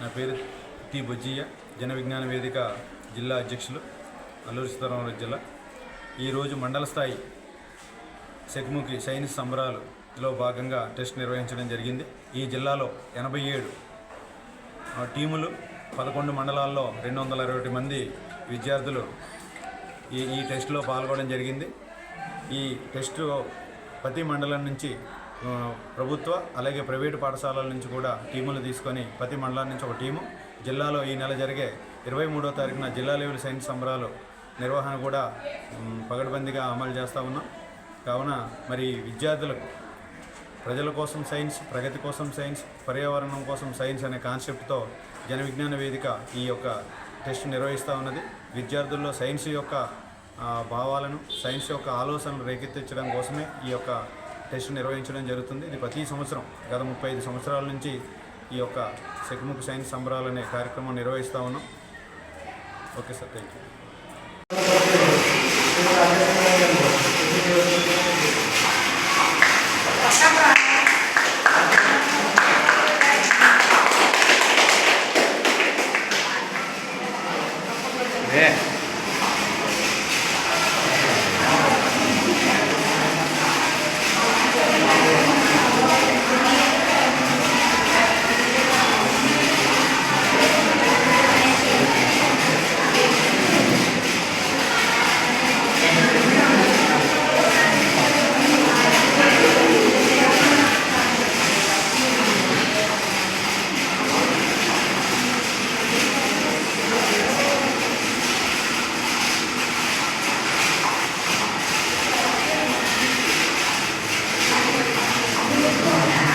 నా పేరు టి బొజ్జయ్య జన విజ్ఞాన వేదిక జిల్లా అధ్యక్షులు అల్లూరి సీతారామరాజు జిల్లా. ఈరోజు మండల స్థాయి సెగ్ముఖి సైన్స్ సంబరాలులో భాగంగా టెస్ట్ నిర్వహించడం జరిగింది. ఈ జిల్లాలో ఎనభై ఏడు టీములు పదకొండు మండలాల్లో రెండు వందల ఇరవై ఒకటి మంది విద్యార్థులు ఈ ఈ టెస్ట్లో పాల్గొనడం జరిగింది. ఈ టెస్ట్ ప్రతి మండలం నుంచి ప్రభుత్వ అలాగే ప్రైవేటు పాఠశాలల నుంచి కూడా టీములు తీసుకొని ప్రతి మండలం నుంచి ఒక టీము. జిల్లాలో ఈ నెల జరిగే ఇరవై మూడో తారీఖున జిల్లా లెవెల్ సైన్స్ సంబరాలు నిర్వహణ కూడా పగడబందీగా అమలు చేస్తూ ఉన్నాం. కావున మరి విద్యార్థులకు ప్రజల కోసం సైన్స్ ప్రగతి కోసం సైన్స్ పర్యావరణం కోసం సైన్స్ అనే కాన్సెప్ట్తో జన విజ్ఞాన వేదిక ఈ యొక్క టెస్ట్ నిర్వహిస్తూ ఉన్నది. విద్యార్థుల్లో సైన్స్ యొక్క భావాలను సైన్స్ యొక్క ఆలోచనలు రేకెత్తించడం కోసమే ఈ యొక్క టెస్ట్ నిర్వహించడం జరుగుతుంది. ఇది ప్రతి సంవత్సరం గత ముప్పై ఐదు సంవత్సరాల నుంచి ఈ యొక్క సెకుముఖ సైన్స్ సంబరాలు అనే కార్యక్రమం నిర్వహిస్తూ ఉన్నాం. Okay sir thank you Yeah. Yeah.